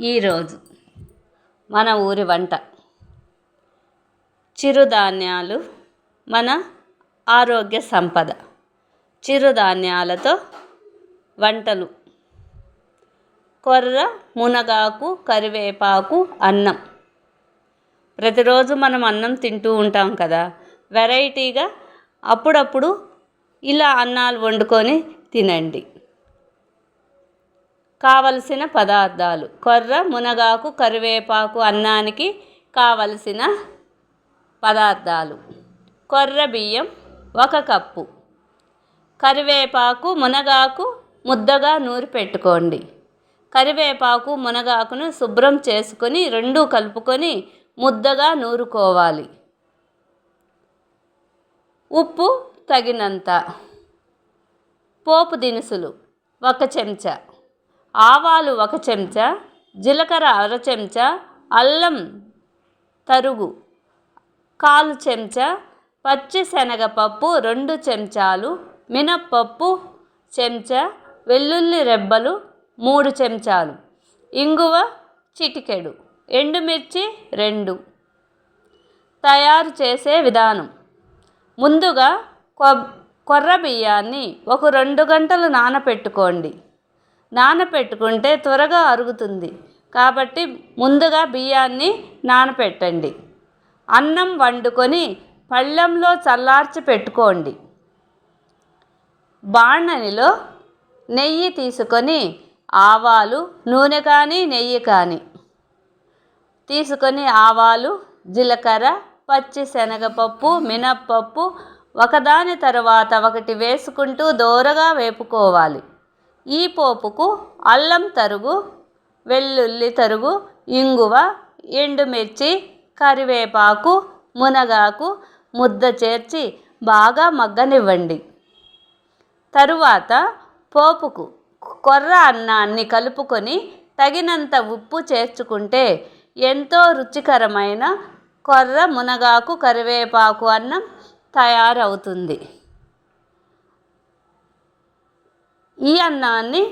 ఈరోజు మన ఊరి వంట. చిరుధాన్యాలు మన ఆరోగ్య సంపద. చిరుధాన్యాలతో వంటలు. కొర్ర మునగాకు కరివేపాకు అన్నం. ప్రతిరోజు మనం అన్నం తింటూ ఉంటాం కదా. వెరైటీగా అప్పుడప్పుడు ఇలా అన్నాలు వండుకొని తినండి. కావలసిన పదార్థాలు. కొర్ర మునగాకు కరివేపాకు అన్నానికి కావలసిన పదార్థాలు. కొర్ర బియ్యం ఒక కప్పు. కరివేపాకు మునగాకు ముద్దగా నూరి పెట్టుకోండి. కరివేపాకు మునగాకును శుభ్రం చేసుకొని రెండు కలుపుకొని ముద్దగా నూరుకోవాలి. ఉప్పు తగినంత. పోపు దినుసులు ఒక చెంచా. ఆవాలు ఒక చెంచా జీలకర్ర అర చెంచా అల్లం తరుగు కాలు చెంచా పచ్చి శనగపప్పు రెండు చెంచాలు మినప్పప్పు చెంచా వెల్లుల్లి రెబ్బలు మూడు చెంచాలు ఇంగువ చిటికెడు ఎండుమిర్చి రెండు. తయారు చేసే విధానం. ముందుగా కొ కొర్ర బియ్యాన్ని ఒక రెండు గంటలు నానపెట్టుకోండి. నానపెట్టుకుంటే త్వరగా అరుగుతుంది. కాబట్టి ముందుగా బియ్యాన్ని నానపెట్టండి. అన్నం వండుకొని పళ్ళెంలో చల్లార్చి పెట్టుకోండి. బాణనిలో నెయ్యి తీసుకొని ఆవాలు నూనె కానీ నెయ్యి కానీ తీసుకొని ఆవాలు జీలకర్ర పచ్చి శనగపప్పు మినప్పప్పు ఒకదాని తర్వాత ఒకటి వేసుకుంటూ దోరగా వేపుకోవాలి. ఈ పోపుకు అల్లం తరుగు వెల్లుల్లి తరుగు ఇంగువ ఎండుమిర్చి కరివేపాకు మునగాకు ముద్ద చేర్చి బాగా మగ్గనివ్వండి. తరువాత పోపుకు కొర్ర అన్నాన్ని కలుపుకొని తగినంత ఉప్పు చేర్చుకుంటే ఎంతో రుచికరమైన కొర్ర మునగాకు కరివేపాకు అన్నం తయారవుతుంది. ఈ అన్నాన్ని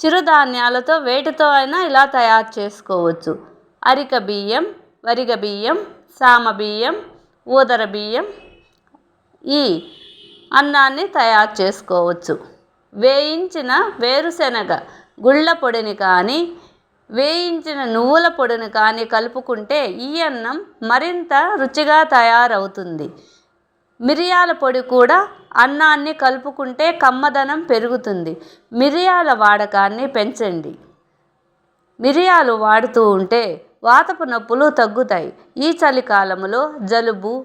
చిరుధాన్యాలతో వేటితో అయినా ఇలా తయారు చేసుకోవచ్చు. అరిక బియ్యం వరిగ బియ్యం సామ బియ్యం ఊదర బియ్యం ఈ అన్నాన్ని తయారు చేసుకోవచ్చు. వేయించిన వేరుశనగ గుళ్ళ పొడిని కానీ వేయించిన నువ్వుల పొడిని కానీ కలుపుకుంటే ఈ అన్నం మరింత రుచిగా తయారవుతుంది. మిరియాల పొడి కూడా అన్నాన్ని కలుపుకుంటే కమ్మదనం పెరుగుతుంది. మిరియాల వాడకాన్ని పెంచండి. మిరియాలు వాడుతూ ఉంటే వాతపు నొప్పులు తగ్గుతాయి. ఈ చలికాలంలో జలుబు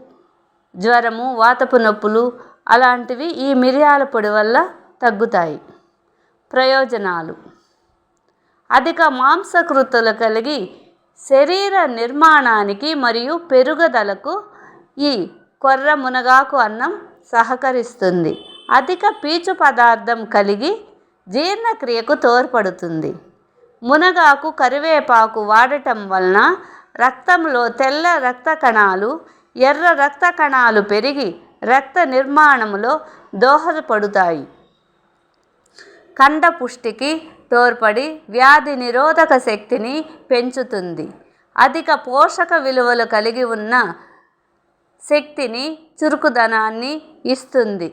జ్వరము వాతపు నొప్పులు అలాంటివి ఈ మిరియాల పొడి వల్ల తగ్గుతాయి. ప్రయోజనాలు. అధిక మాంసకృతులు కలిగి శరీర నిర్మాణానికి మరియు పెరుగుదలకు ఈ కొర్ర మునగాకు అన్నం సహకరిస్తుంది. అధిక పీచు పదార్థం కలిగి జీర్ణక్రియకు తోడ్పడుతుంది. మునగాకు కరివేపాకు వాడటం వలన రక్తంలో తెల్ల రక్త కణాలు ఎర్ర రక్త కణాలు పెరిగి రక్త నిర్మాణంలో దోహదపడుతాయి. కండ పుష్టికి తోడ్పడి వ్యాధి నిరోధక శక్తిని పెంచుతుంది. అధిక పోషక విలువలు కలిగి ఉన్న శక్తిని చురుకుదనాన్ని ఇస్తుంది.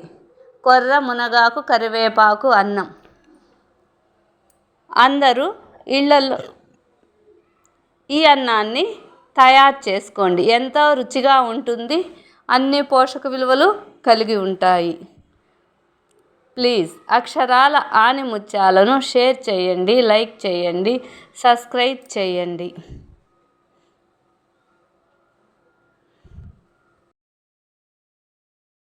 కొర్ర మునగాకు కరివేపాకు అన్నం. అందరూ ఇళ్ళల్లో ఈ అన్నాన్ని తయారు చేసుకోండి. ఎంతో రుచిగా ఉంటుంది. అన్ని పోషక విలువలు కలిగి ఉంటాయి. ప్లీజ్ అక్షరాల ఆనిముత్యాలను షేర్ చేయండి లైక్ చేయండి సబ్స్క్రైబ్ చేయండి.